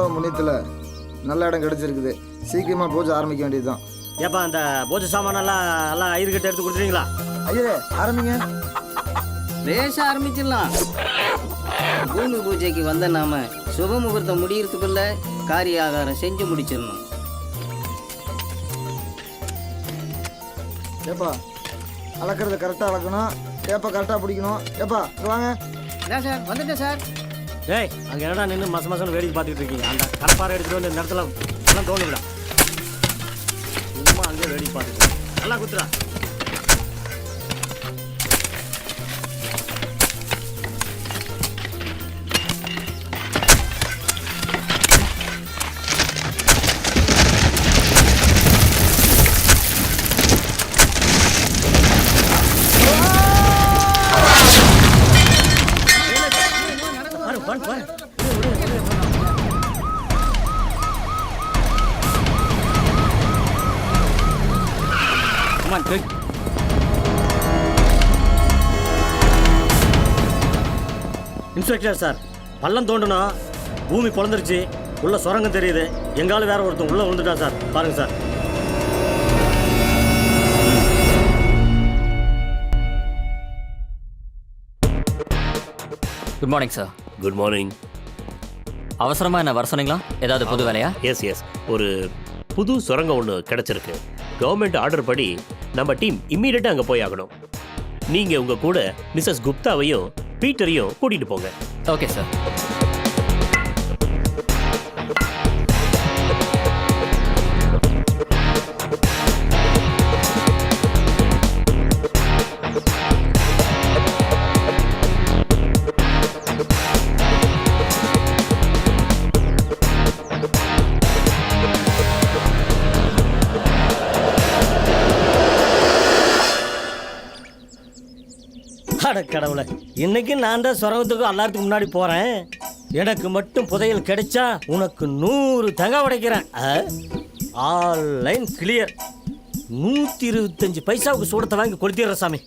ஆண்டவன் புண்ணியத்தில் நல்ல இடம் கிடைச்சிருக்குது. சீக்கிரமாக பூஜை ஆரம்பிக்க வேண்டியதுதான். ஏப்பா அந்த பூஜை சாமானெல்லாம் எல்லாம் ஐயர்கிட்ட எடுத்து கொடுத்துறீங்களா ஐயரே ஆரம்பிங்க. பேச ஆரம்பிச்சிடலாம். பூமி பூஜைக்கு வந்த நாம சுப முகூர்த்தம் முடியறதுக்குள்ள காரிய ஆகாரம் செஞ்சு முடிச்சிடணும். ஏப்பா அளக்கிறது கரெக்டாக அளக்கணும். ஏப்பா கரெக்டாக பிடிக்கணும். ஏப்பா இங்க வாங்க. சார் வந்துட்டேன் சார். ஏய் அங்கே என்னடா நின்று மச மசன்னு வேடிக்கை பார்த்துட்டு இருக்கீங்க? அந்த கடப்பாறை எடுத்துகிட்டு வந்து இந்த இடத்துல எல்லாம் தோணுவிடா சும்மா அங்கேயே வேடிக்கை பார்த்துட்டு நல்லா குத்துறா இன்ஸ்பெக்டர் சார் பள்ளம் தோண்டணும் பூமி பொழந்துருச்சு உள்ள சுரங்கம் தெரியுது. எங்கால வேற ஒருத்தன் உள்ள விழுந்துட்டா சார். பாருங்க sir. Good morning sir good morning அவசரமா என்ன வர சொன்னீங்களா? ஏதாவது புது வேலையா? எஸ் எஸ் ஒரு புது சுரங்கம் ஒன்று கிடச்சிருக்கு. கவர்மெண்ட் ஆர்டர் படி நம்ம டீம் இம்மீடியட்டாக அங்கே போய் ஆகணும். நீங்கள் உங்கள் கூட மிஸ்ஸஸ் குப்தாவையும் பீட்டரையும் கூட்டிகிட்டு போங்க. Okay sir. அட கடவுளை. இன்னைக்கு நான் தான் சுரங்கத்துக்கு எல்லாத்துக்கும் முன்னாடி போறேன். எனக்கு மட்டும் புதையல் கிடைச்சா உனக்கு நூறு தகை உடைக்கிறேன். ஆல் லைன் கிளியர் நூத்தி இருபத்தஞ்சு பைசாவுக்கு சூடத்தை வாங்கி கொளுத்திடுற சாமி.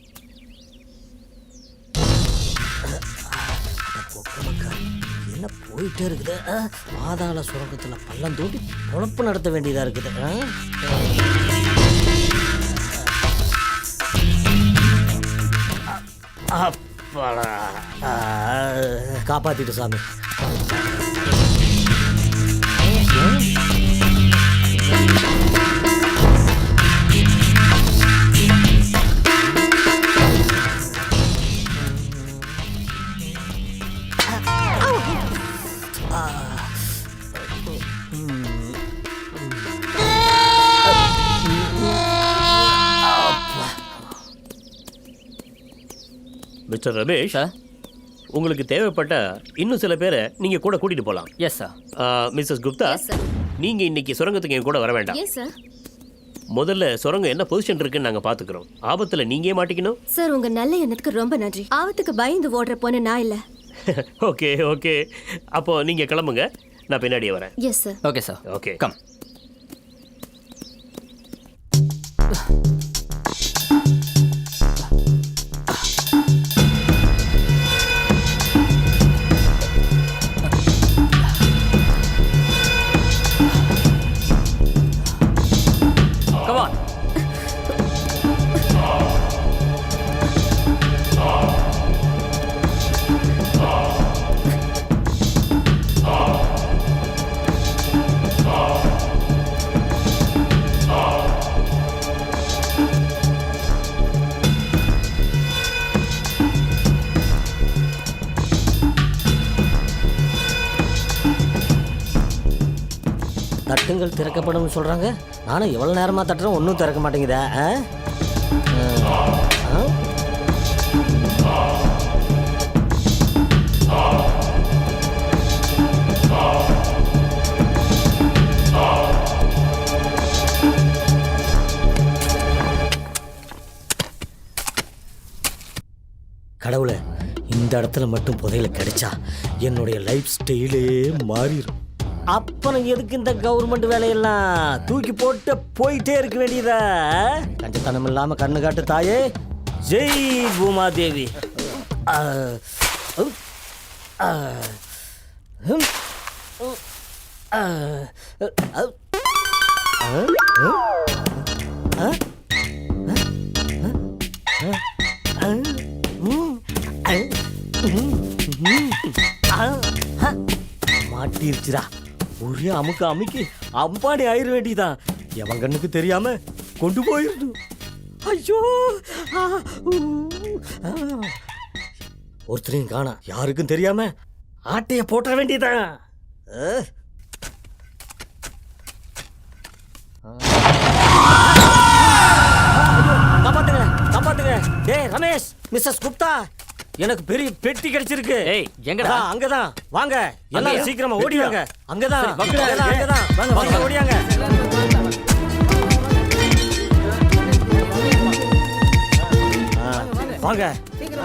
என்ன போயிட்டே இருக்குது? பாதாள சுரங்கத்துல பள்ளம் தோண்டி பொழப்பு நடத்த வேண்டியதா இருக்குது. அப்பாடா. ஆ, காப்பாத்திட்டு சாமி. மிஸ்டர் ரமேஷ் சார் உங்களுக்கு தேவைப்பட்ட இன்னும் சில பேரை நீங்கள் கூட கூட்டிகிட்டு போகலாம் எஸ் சார் மிஸ்ஸஸ் குப்தா நீங்கள் இன்னைக்கு சுரங்கத்துக்கு என் கூட வர வேண்டாம். எஸ் சார் முதல்ல சுரங்கம் என்ன பொசிஷன் இருக்குன்னு நாங்கள் பார்த்துக்குறோம் ஆபத்தில் நீங்கள் மாட்டிக்கணும்? சார் உங்க நல்ல எண்ணத்துக்கு ரொம்ப நன்றி. ஆபத்துக்கு பயந்து ஓடுற பொண்ணு நான் இல்ல. Okay okay. அப்போ நீங்கள் கிளம்புங்க. நான் பின்னாடியே வரேன். Yes sir okay sir okay come தட்டுங்கள் திறக்கப்படும் சொல்கிறாங்க நானும் எவ்வளோ நேரமாக தட்டுறேன் ஒன்றும் திறக்க மாட்டேங்குதா. ஆ? கடவுளை இந்த இடத்துல மட்டும் புதையில கிடைச்சா என்னுடைய லைஃப் ஸ்டைலே மாறிடும். அப்புறம் எதுக்கு இந்த கவர்மெண்ட் வேலையெல்லாம் தூக்கி போட்டு போயிட்டே இருக்க வேண்டியதா? கஞ்சத்தனம் இல்லாம கண்ணு காட்டு தாயே. ஜெய் பூமாதேவி. ஆ, ஹம், உம், மாட்டிருச்சுடா. ஒரே அமுக்கு அமுக்கி அம்பாடி ஆயிர வேண்டியதான் எவன் கண்ணுக்கு தெரியாம கொண்டு போயிருந்து ஐயோ! ஒருத்தரையும் காணா. யாருக்கும் தெரியாம ஆட்டைய போட்ட வேண்டியதான் காப்பாத்துங்க காப்பாத்துங்க. டேய் ரமேஷ் மிஸ்ஸஸ் குப்தா. எனக்கு பெரிய பெட்டி கிடைச்சிருக்கு. ஏய், எங்கடா? அங்கதான். வாங்க எல்லாரும்? சீக்கிரமா ஓடிவாங்க. அங்கதான். சரி, வாங்க. அங்கதான் அங்கதான். வாங்க. ஓடியாங்க. வாங்க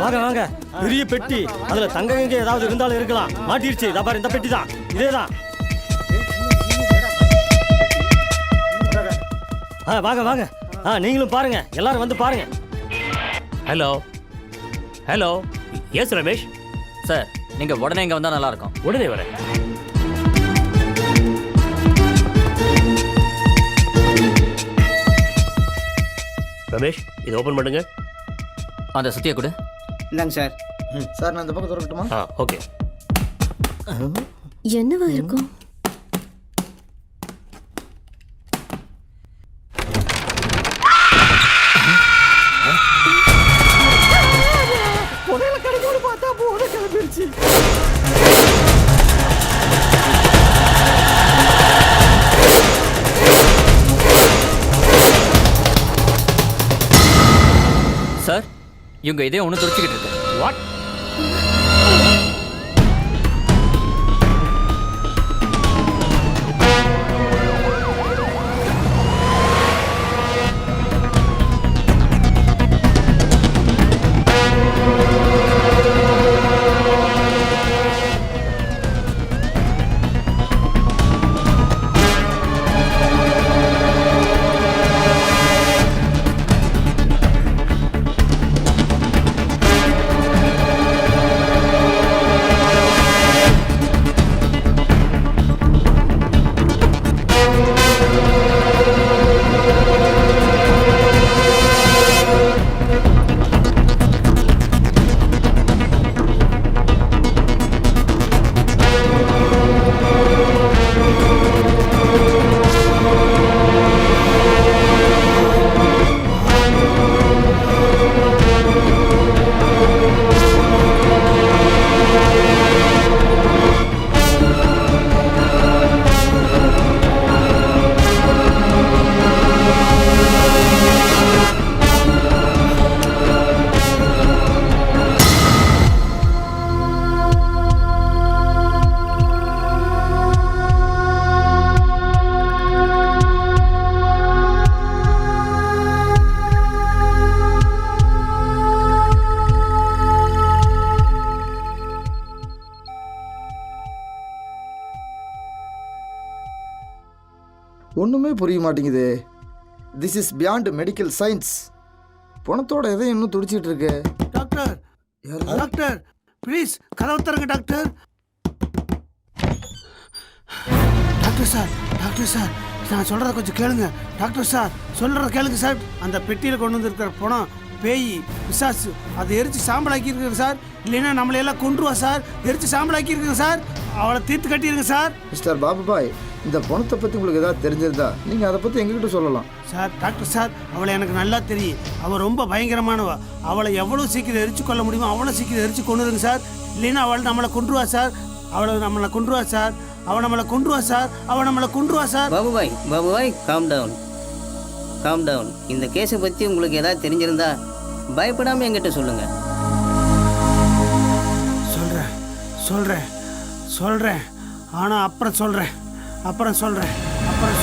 வாங்க வாங்க. பெரிய பெட்டி. அதுல தங்க கங்க ஏதாவது இருந்தாலும் இருக்கலாம். மாட்டிருச்சு. இதா பாரு இந்த பெட்டி தான். இதேதான். ஆ வாங்க வாங்க. ஆ நீங்களும் பாருங்க. எல்லாரும் வந்து பாருங்க. Hello hello yes Ramesh sir நீங்க உடனே இங்க வந்தா நல்லா இருக்கும் உடனே வரேன். ரமேஷ் இதை ஓபன் பண்ணுங்க. அந்த சுத்திய கொடு. இந்தாங்க சார். சார் நான் இந்த பக்கம் திறக்கட்டுமா ஆ ஓகே என்னவா இருக்கும்? இவங்க இதே ஒன்று துடிச்சுக்கிட்டு இருக்கு. வாட் ஒன்றுமே புரிய மாட்டேங்குது. This is beyond medical science பணத்தோட எதை இன்னும் துடிச்சிட்டு இருக்கு. டாக்டர் யாரு? டாக்டர் ப்ளீஸ் கதவு தரங்க doctor. Doctor sir doctor sir நான் சொல்கிறத கொஞ்சம் கேளுங்க. டாக்டர் சார் சொல்கிறத கேளுங்க சார். அந்த பெட்டியில் கொண்டு வந்திருக்கிற பணம் பேய் பிசாசு அதை எரிச்சு சாம்பலாக்கி இருக்குங்க சார். இல்லைன்னா நம்மளை எல்லாம் கொண்டுருவா சார். எரிச்சு சாம்பலாக்கி இருக்குங்க சார். அவளை தீர்த்து கட்டிடுங்க சார். மிஸ்டர் பாபுபாய் இந்த பணத்தை பற்றி உங்களுக்கு ஏதாவது தெரிஞ்சிருந்தா நீங்கள் அதை பற்றி எங்ககிட்ட சொல்லலாம். சார் டாக்டர் சார் அவளை எனக்கு நல்லா தெரியும். அவள் ரொம்ப பயங்கரமானவ. அவளை எவ்வளோ சீக்கிரம் எரிச்சு கொள்ள முடியுமோ அவ்வளோ சீக்கிரம் எரிச்சு கொண்டுருங்க சார். இல்லைன்னா அவள் நம்மளை கொண்டுருவா சார். அவளை நம்மளை கொண்டுருவா சார். அவள் நம்மளை கொண்டுருவா சார். அவள் நம்மளை கொண்டுருவா sir. Babubhai Babubhai calm down calm down இந்த கேஸை பற்றி உங்களுக்கு ஏதாவது தெரிஞ்சிருந்தா பயப்படாமல் என்கிட்ட சொல்லுங்கள் சொல்கிறேன் சொல்கிறேன் சொல்கிறேன் ஆனால் அப்புறம் சொல்கிறேன் அப்புறம் சொல்கிறேன் அப்புறம்